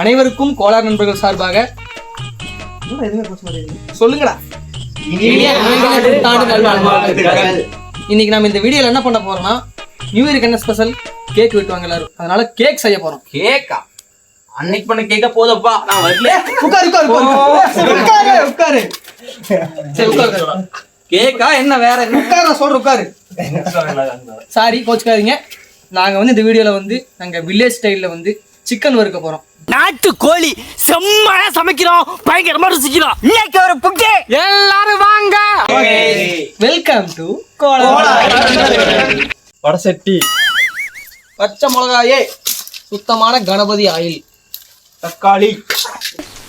அனைவருக்கும் கோளார் நண்பர்கள் சார்பாக? சொல்லுங்கடா. இன்னைக்கு நம்ம இந்த வீடியோல என்ன பண்ண போறோம்னா நியூ இயருக்கு என்ன ஸ்பெஷல் கேக் வெட்டுவாங்க எல்லாரும். அதனால கேக் செய்ய போறோம். கேக்கா அன்னைக்கு பண்ண கேக்க போதப்பா நான் வரல. உட்காரு உட்காரு உட்காரு. உட்காரு சரி உட்காரு கேக்கா என்ன வேற? உட்காரு நான் சொல்றேன் உட்காரு சாரி கோச்சுக்காதீங்க. நாங்க வந்து இந்த வீடியோல வந்து நாங்க வில்லேஜ் ஸ்டைல்ல வந்து சிக்கன் வறுக்க போறோம். நாட்டு கோழி செம்மையா சமைக்கிறோம். பயங்கரமா ருசிக்கிறோம். இன்னைக்கு ஒரு புக்கே எல்லாரும் வாங்க. Welcome to Vadasatti. பச்சை மிளகாயே சுத்தமான கணபதி ஆயில். தக்காளி.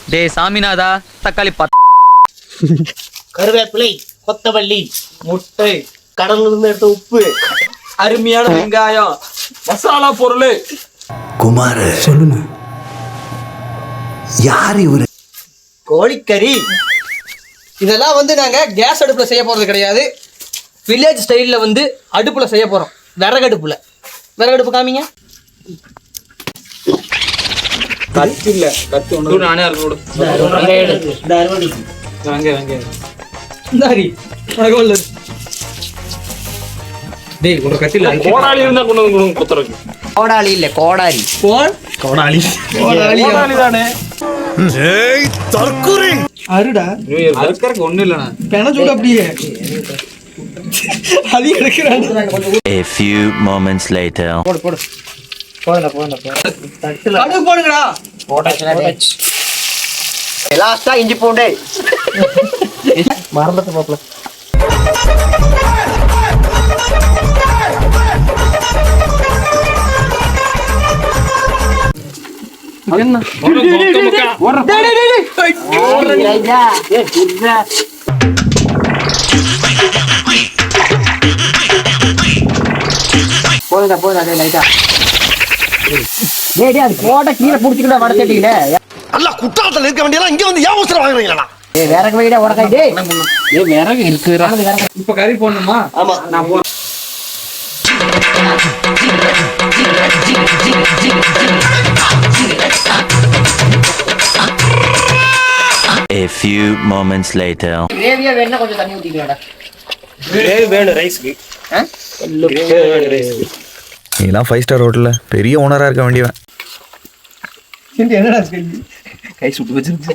டேய் சாமிநாதா தக்காளி பத் கருவேப்பிலை கொத்தமல்லி முட்டை கடல்ல இருந்து எடுத்த உப்பு அருமையான வெங்காயம் மசாலா பொருள். குமார். சொல்லுங்க. யார் இவரு? கோழிக்கறி. இதெல்லாம் வந்து நாங்க கேஸ் அடுப்புல செய்ய போறது கிடையாது. வில்லேஜ் ஸ்டைல்ல வந்து அடுப்புல செய்ய போறோம். விறகடுப்புல விறகடுப்பு காமிங்க. கத்தி இல்ல கத்தி ஒண்ணு நானே இருக்கு. உனக்கு டேய் ஒரு கத்தி இல்ல. கோடாலி இருந்தா கொண்டு வந்து கொடுங்க கோடாலி இல்ல கோடாரி போன் கோடாலி தானே அருடா நியூ இயர் அறுக்கறதுக்கு ஒண்ணு இல்லண்ணா பெனச்சூடு அப்படியே அது எடுக்கிறான் A few moments later. கடுகு போடுங்கடா லாஸ்டா இஞ்சி பூண்டு மறந்துட்டு பாப்பல போதுடா டேய் லைட்டா டேய் டேய் அது போட்ட கீழே புடிச்சிக்கிட்டா வடச்சட்டியில அல்ல குற்றாலத்துல இருக்க வேண்டியதெல்லாம் இங்க வந்து ஏன் அவசரம் வாங்குறீங்களா? டேய் விறகு வைடா உடக்காய் டேய் ஏய் விறகு இருக்குடா இப்ப கறி போடணுமா? ஆமா. நான் போறேன் few moments later. கிரேவியா வேணா கொஞ்சம் தண்ணி ஊத்திக்கலாம்டா நீலாம் ஃபைவ் ஸ்டார் ஹோட்டலில் பெரிய ஓனராக இருக்க வேண்டியவன். என்னடா கை கை சுட்டு வச்சிருக்கு.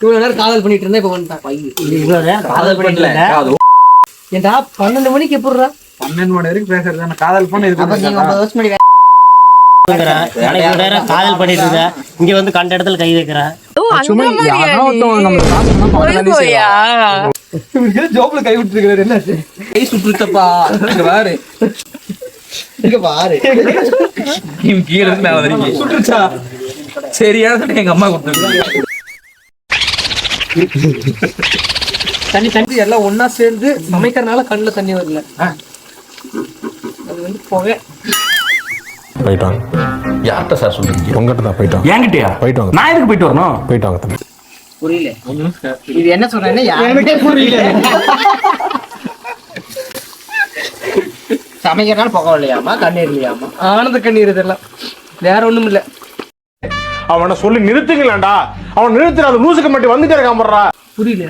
இவ்வளவு நேரம் காதல் பண்ணிட்டு இருந்தா இப்ப வந்துட்டான் இவ்வளவு நேரம் காதல் பண்ணிட்டு ஏன்டா பன்னெண்டு மணிக்கு எப்படிடா பன்னெண்டு மணி வரைக்கும் பேசுறது காதல் பண்ண இருக்கு நேரம் காதல் பண்ணிட்டு இருக்க இங்க வந்து கண்ட இடத்துல கை வைக்கிற. ஜோப்ல கை விட்டு இருக்காரு என்ன கை சுட்டுச்சப்பா இங்க பாரு. இங்க பாரு. நீ கீழ இருந்து மேல வரைக்கும் சுட்டுச்சா சரியான எங்க அம்மா தண்ணி தண்ணி எல்லாம் ஒண்ணா சேர்ந்து சமைக்கிறதுனால கண்ணுல தண்ணி வரல. அது வந்து புகை. போயிட்டாங்க. யார்கிட்ட சார் சொல்றீங்க? உங்ககிட்ட தான் போயிட்டாங்க. என்கிட்டயா? போயிட்டு வாங்க. நான் எதுக்கு போயிட்டு வரணும்? போயிட்டு வாங்க தம்பி. புரியல. இது என்ன சொல்றேன்னா எனக்கே புரியல. சமைக்கிறனால புகை இல்லையாமா கண்ணீர் இல்லையாமா ஆனந்த கண்ணீர் இதெல்லாம். வேற ஒண்ணும் இல்ல. அவனை சொல்லி நிறுத்துங்களேன்டா அவன் நிறுத்துற அந்த லூசுக்கு மட்டும் வந்துட்டே இருக்கான் போடுறா புரியல.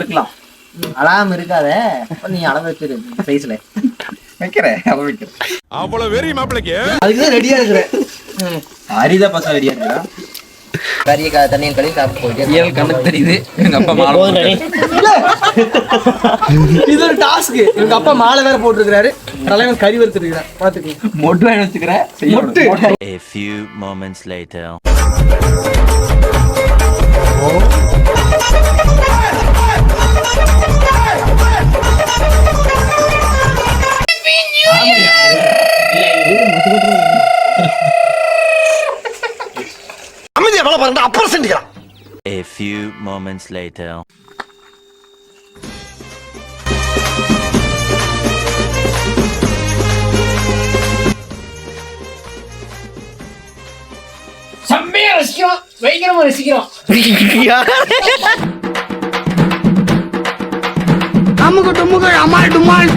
இருக்கலாம். அழாம இருக்காத. அப்ப நீ அளவு வச்சிரு சைஸ்ல வைக்கிறேன் அதை வைக்கிறேன். அவ்வளவு வெறி மாப்பிளைக்கு? அதுக்குதான் ரெடியா இருக்கிறேன். அரிதா பசங்க ரெடியா இருக்கா கறிய கா தண்ணியும் கழுவி சாப்பிட்டு போயிட்டே ஏழு கண்ணுக்கு தெரியுது. எங்க அப்பா மாலை இது ஒரு டாஸ்க் எங்க அப்பா மாலை வேற போட்டுருக்காரு தலைவன் கறி வறுத்துருக்கிறார் பாத்துக்கோங்க மொட்டு வாங்கி வச்சுக்கிறேன். மொட்டு. A few moments later. அமைதியா வேலை பாருங்க அப்புறம் செஞ்சுக்கலாம் A few moments later. செம்மையா ரசிக்கிறோம். பயங்கரமா ரசிக்கிறோம். அமுக டுமுக அமால் டுமால்.